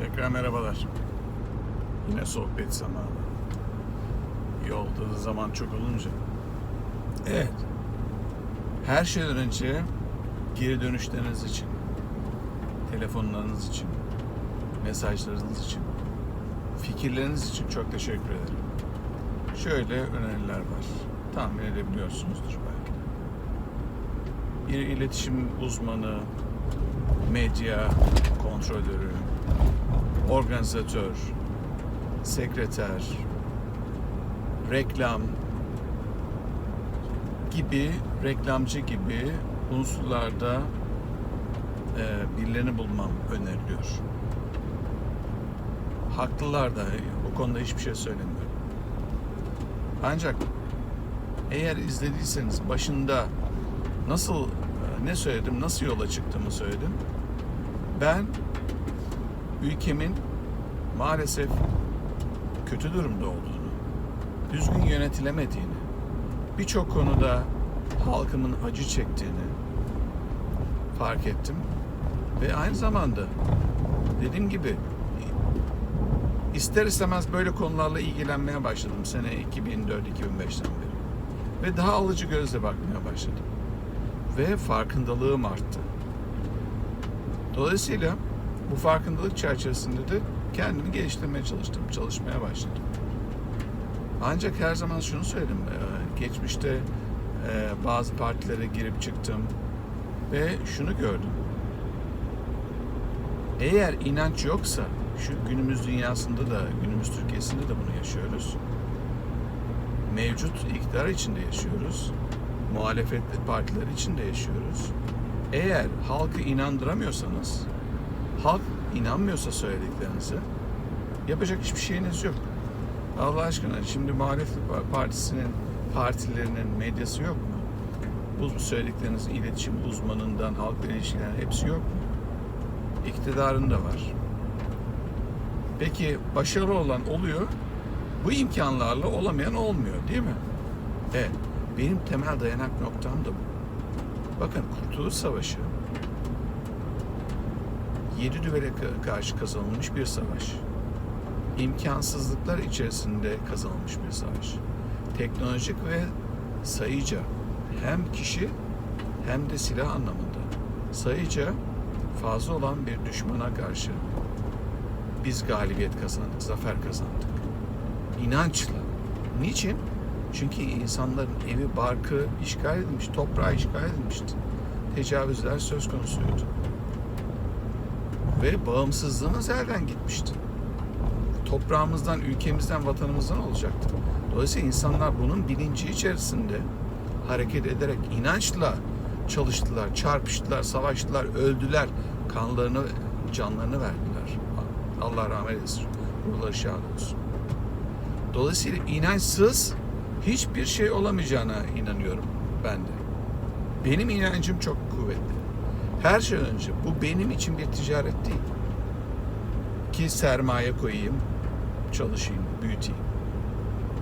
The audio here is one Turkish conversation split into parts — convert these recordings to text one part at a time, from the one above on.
Tekrar merhabalar. Yine sohbet zamanı. Yolda da zaman çok olunca. Evet. Her şeyden önce geri dönüşleriniz için, telefonlarınız için, mesajlarınız için, fikirleriniz için çok teşekkür ederim. Şöyle öneriler var. Tahmin edebiliyorsunuzdur belki. Bir iletişim uzmanı, medya kontrolörü, organizatör, sekreter, reklam gibi, reklamcı gibi unsurlarda e, birilerini bulmam öneriliyor. Haklılar da bu konuda hiçbir şey söylemiyorum. Ancak eğer izlediyseniz başında nasıl ne söyledim, nasıl yola çıktığımı söyledim. Ben ülkemin maalesef kötü durumda olduğunu, düzgün yönetilemediğini, birçok konuda halkımın acı çektiğini fark ettim. Ve aynı zamanda dediğim gibi ister istemez böyle konularla ilgilenmeye başladım sene 2004-2005'ten beri. Ve daha alıcı gözle bakmaya başladım. Ve farkındalığım arttı. Dolayısıyla bu farkındalık çerçevesinde de kendimi geliştirmeye çalıştım, çalışmaya başladım. Ancak her zaman şunu söyledim, e, geçmişte e, bazı partilere girip çıktım ve şunu gördüm. Eğer inanç yoksa, şu günümüz dünyasında da, günümüz Türkiye'sinde de bunu yaşıyoruz. Mevcut iktidar içinde yaşıyoruz. Muhalefet partileri içinde yaşıyoruz. Eğer halkı inandıramıyorsanız, halk inanmıyorsa söylediklerinize yapacak hiçbir şeyiniz yok. Allah aşkına şimdi muhalefet partisinin partilerinin medyası yok mu? Bu söyledikleriniz iletişim uzmanından halkla ilişkiler hepsi yok mu? İktidarın da var. Peki başarılı olan oluyor. Bu imkanlarla olamayan olmuyor değil mi? Evet. Benim temel dayanak noktam da bu. Bakın Kurtuluş Savaşı yedi düvele ka- karşı kazanılmış bir savaş. İmkansızlıklar içerisinde kazanılmış bir savaş. Teknolojik ve sayıca hem kişi hem de silah anlamında sayıca fazla olan bir düşmana karşı biz galibiyet kazandık, zafer kazandık. İnançla. Niçin? Çünkü insanların evi, barkı işgal edilmiş, toprağı işgal edilmişti. Tecavüzler söz konusuydu. Ve bağımsızlığımız elden gitmişti. Toprağımızdan, ülkemizden, vatanımızdan olacaktı. Dolayısıyla insanlar bunun bilinci içerisinde hareket ederek inançla çalıştılar, çarpıştılar, savaştılar, öldüler, kanlarını, canlarını verdiler. Allah rahmet eylesin. Ruhları şad olsun. Dolayısıyla inançsız hiçbir şey olamayacağına inanıyorum ben de. Benim inancım çok kuvvetli. Her şey önce bu benim için bir ticaret değil. Ki sermaye koyayım, çalışayım, büyüteyim.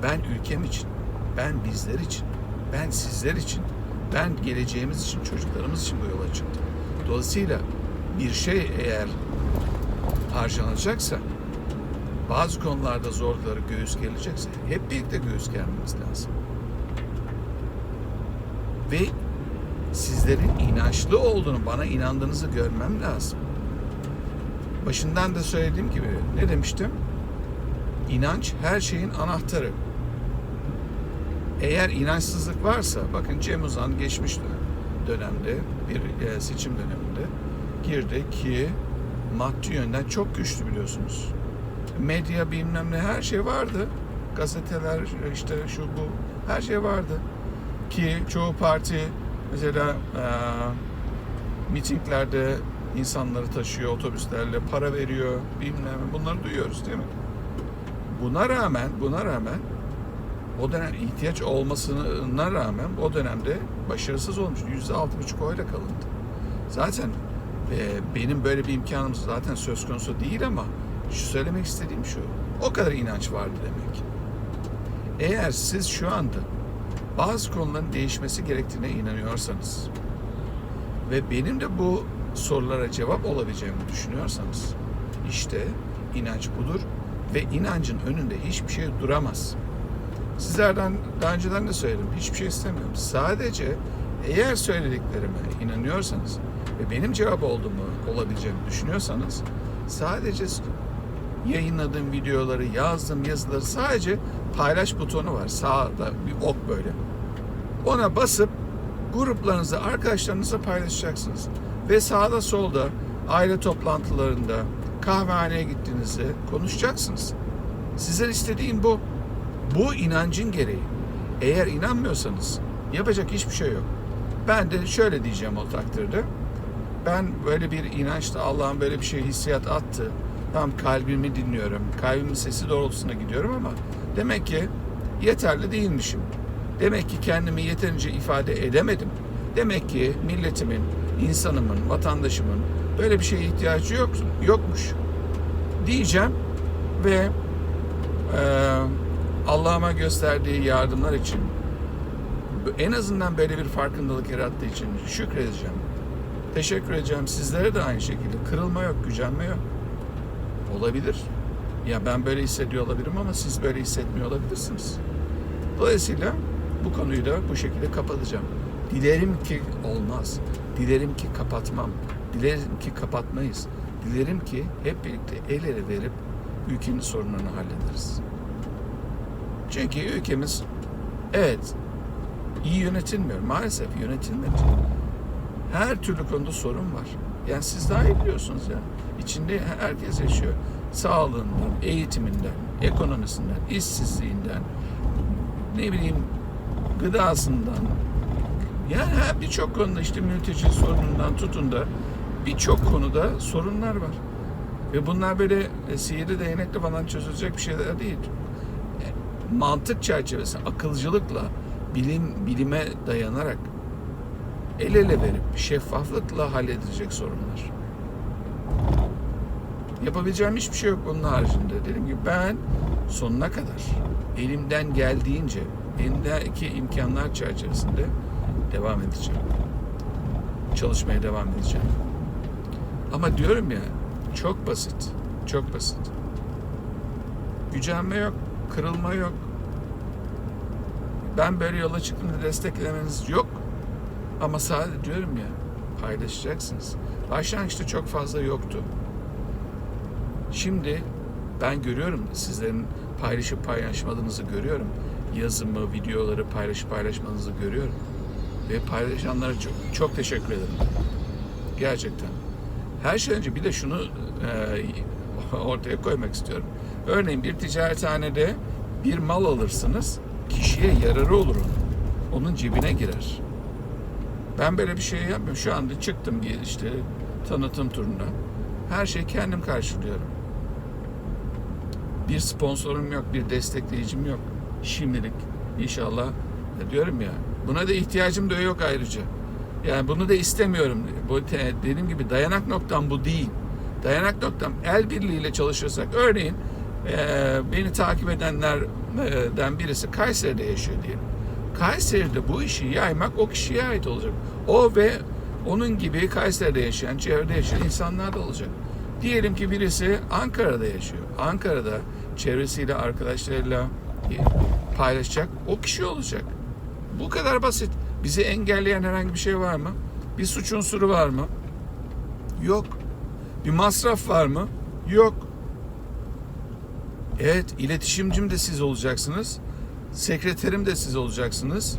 Ben ülkem için, ben bizler için, ben sizler için, ben geleceğimiz için, çocuklarımız için bu yola çıktım. Dolayısıyla bir şey eğer harcanacaksa, bazı konularda zorlukları göğüs gelecekse hep birlikte göğüs germemiz lazım. Ve sizlerin inançlı olduğunu, bana inandığınızı görmem lazım. Başından da söylediğim gibi ne demiştim? İnanç her şeyin anahtarı. Eğer inançsızlık varsa, bakın Cem Uzan geçmiş dönemde, bir e, seçim döneminde girdi ki maddi yönden çok güçlü biliyorsunuz. Medya bilmem ne her şey vardı. Gazeteler işte şu bu her şey vardı. Ki çoğu parti mesela e, mitinglerde insanları taşıyor otobüslerle para veriyor bilmem ne bunları duyuyoruz değil mi? Buna rağmen buna rağmen o dönem ihtiyaç olmasına rağmen o dönemde başarısız olmuş. Yüzde altı buçuk oyla kalındı. Zaten e, benim böyle bir imkanım zaten söz konusu değil ama şu söylemek istediğim şu. O kadar inanç vardı demek. Eğer siz şu anda bazı konuların değişmesi gerektiğine inanıyorsanız ve benim de bu sorulara cevap olabileceğimi düşünüyorsanız İşte inanç budur ve inancın önünde hiçbir şey duramaz. Sizlerden daha önceden de söyledim. Hiçbir şey istemiyorum. Sadece eğer söylediklerime inanıyorsanız ve benim cevap olduğumu olabileceğini düşünüyorsanız sadece yayınladığım videoları, yazdığım yazıları sadece paylaş butonu var. Sağda bir ok böyle. Ona basıp gruplarınızda, arkadaşlarınızla paylaşacaksınız. Ve sağda solda aile toplantılarında, kahvehaneye gittiğinizde konuşacaksınız. Sizden istediğim bu. Bu inancın gereği. Eğer inanmıyorsanız yapacak hiçbir şey yok. Ben de şöyle diyeceğim o takdirde. Ben böyle bir inançla Allah'ın böyle bir şey hissiyat attı. Tam kalbimi dinliyorum. Kalbimin sesi doğrultusuna gidiyorum ama demek ki yeterli değilmişim. Demek ki kendimi yeterince ifade edemedim. Demek ki milletimin, insanımın, vatandaşımın böyle bir şeye ihtiyacı yok, yokmuş. Diyeceğim ve eee Allah'ıma gösterdiği yardımlar için en azından böyle bir farkındalık yarattığı için şükredeceğim. Teşekkür edeceğim. Sizlere de aynı şekilde. Kırılma yok, gücenme yok. Olabilir. Ya ben böyle hissediyor olabilirim ama siz böyle hissetmiyor olabilirsiniz. Dolayısıyla bu konuyu da bu şekilde kapatacağım. Dilerim ki olmaz. Dilerim ki kapatmam. Dilerim ki kapatmayız. Dilerim ki hep birlikte el ele verip ülkenin sorunlarını hallederiz. Çünkü ülkemiz evet iyi yönetilmiyor. Maalesef yönetilmedi. Her türlü konuda sorun var. Yani siz daha iyi biliyorsunuz ya. İçinde herkes yaşıyor. Sağlığından, eğitiminden, ekonomisinden, işsizliğinden, ne bileyim gıdasından. Yani birçok konuda işte mülteci sorunundan tutun da birçok konuda sorunlar var. Ve bunlar böyle e, sihirli değnekle falan çözülecek bir şeyler değil mantık çerçevesi, akılcılıkla, bilim bilime dayanarak el ele verip şeffaflıkla halledilecek sorunlar. Yapabileceğim hiçbir şey yok bunun haricinde. Dedim ki ben sonuna kadar elimden geldiğince elimdeki imkanlar çerçevesinde devam edeceğim. Çalışmaya devam edeceğim. Ama diyorum ya çok basit. Çok basit. Gücenme yok kırılma yok. Ben böyle yola çıktığımda desteklemeniz yok. Ama sadece diyorum ya paylaşacaksınız. Başlangıçta çok fazla yoktu. Şimdi ben görüyorum sizlerin paylaşıp paylaşmadığınızı görüyorum. Yazımı, videoları paylaşıp paylaşmadığınızı görüyorum. Ve paylaşanlara çok, çok teşekkür ederim. Gerçekten. Her şeyden önce bir de şunu e, ortaya koymak istiyorum. Örneğin bir ticarethanede bir mal alırsınız, kişiye yararı olur. Onun cebine girer. Ben böyle bir şey yapmıyorum. Şu anda çıktım işte tanıtım turuna. Her şeyi kendim karşılıyorum. Bir sponsorum yok, bir destekleyicim yok. Şimdilik inşallah ya diyorum ya. Buna da ihtiyacım da yok ayrıca. Yani bunu da istemiyorum. Bu dediğim gibi dayanak noktam bu değil. Dayanak noktam el birliğiyle çalışırsak örneğin e, beni takip edenlerden birisi Kayseri'de yaşıyor diyelim. Kayseri'de bu işi yaymak o kişiye ait olacak. O ve onun gibi Kayseri'de yaşayan, çevrede yaşayan insanlar da olacak. Diyelim ki birisi Ankara'da yaşıyor. Ankara'da çevresiyle, arkadaşlarıyla paylaşacak. O kişi olacak. Bu kadar basit. Bizi engelleyen herhangi bir şey var mı? Bir suç unsuru var mı? Yok. Bir masraf var mı? Yok. Evet, iletişimcim de siz olacaksınız. Sekreterim de siz olacaksınız.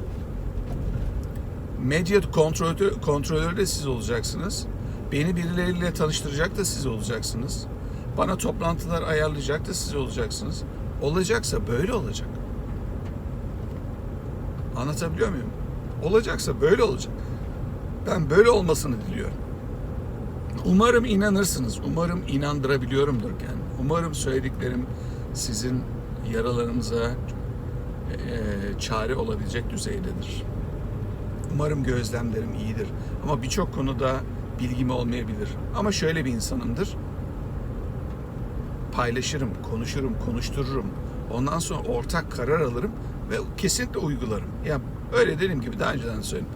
Medya kontrolü, kontrolörü de siz olacaksınız. Beni birileriyle tanıştıracak da siz olacaksınız. Bana toplantılar ayarlayacak da siz olacaksınız. Olacaksa böyle olacak. Anlatabiliyor muyum? Olacaksa böyle olacak. Ben böyle olmasını diliyorum. Umarım inanırsınız. Umarım inandırabiliyorumdur kendimi. Umarım söylediklerim sizin yaralarınıza e, çare olabilecek düzeydedir. Umarım gözlemlerim iyidir. Ama birçok konuda bilgim olmayabilir. Ama şöyle bir insanımdır. Paylaşırım, konuşurum, konuştururum. Ondan sonra ortak karar alırım ve kesinlikle uygularım. Ya öyle dediğim gibi daha önceden söyledim.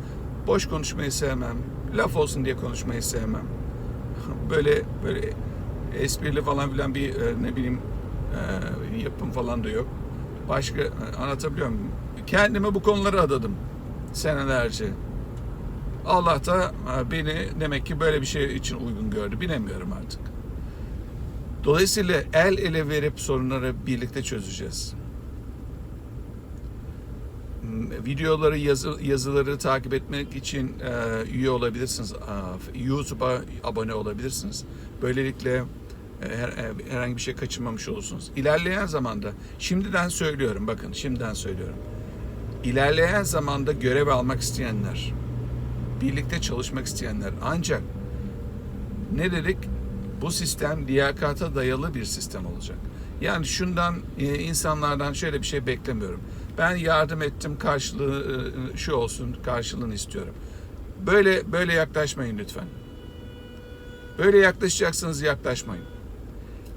Boş konuşmayı sevmem. Laf olsun diye konuşmayı sevmem. Böyle böyle esprili falan filan bir e, ne bileyim e, yapım falan da yok. Başka anlatabiliyor muyum? Kendimi bu konulara adadım senelerce. Allah da e, beni demek ki böyle bir şey için uygun gördü. Bilemiyorum artık. Dolayısıyla el ele verip sorunları birlikte çözeceğiz. M- Videoları, yazı, yazıları takip etmek için e, üye olabilirsiniz. E, YouTube'a abone olabilirsiniz. Böylelikle her, e, herhangi bir şey kaçırmamış olursunuz. İlerleyen zamanda, şimdiden söylüyorum, bakın şimdiden söylüyorum. İlerleyen zamanda görev almak isteyenler, birlikte çalışmak isteyenler ancak ne dedik? Bu sistem liyakata dayalı bir sistem olacak. Yani şundan e, insanlardan şöyle bir şey beklemiyorum. Ben yardım ettim karşılığı e, şu olsun karşılığını istiyorum. Böyle böyle yaklaşmayın lütfen. Böyle yaklaşacaksınız yaklaşmayın.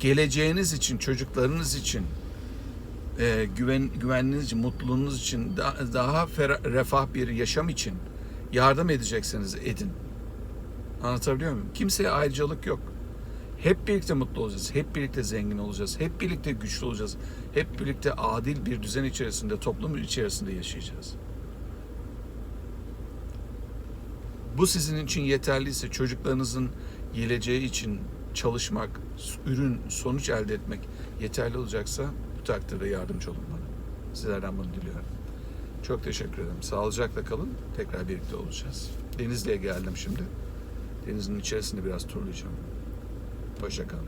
Geleceğiniz için, çocuklarınız için, e, güven güveniniz için, mutluluğunuz için, da- daha ferah- refah bir yaşam için yardım edeceksiniz edin. Anlatabiliyor muyum? Kimseye ayrıcalık yok. Hep birlikte mutlu olacağız. Hep birlikte zengin olacağız. Hep birlikte güçlü olacağız. Hep birlikte adil bir düzen içerisinde, toplum içerisinde yaşayacağız. Bu sizin için yeterliyse çocuklarınızın geleceği için çalışmak, ürün, sonuç elde etmek yeterli olacaksa bu takdirde yardımcı olun bana. Sizlerden bunu diliyorum. Çok teşekkür ederim. Sağlıcakla kalın. Tekrar birlikte olacağız. Denizli'ye geldim şimdi. Denizin içerisinde biraz turlayacağım. Hoşça kalın.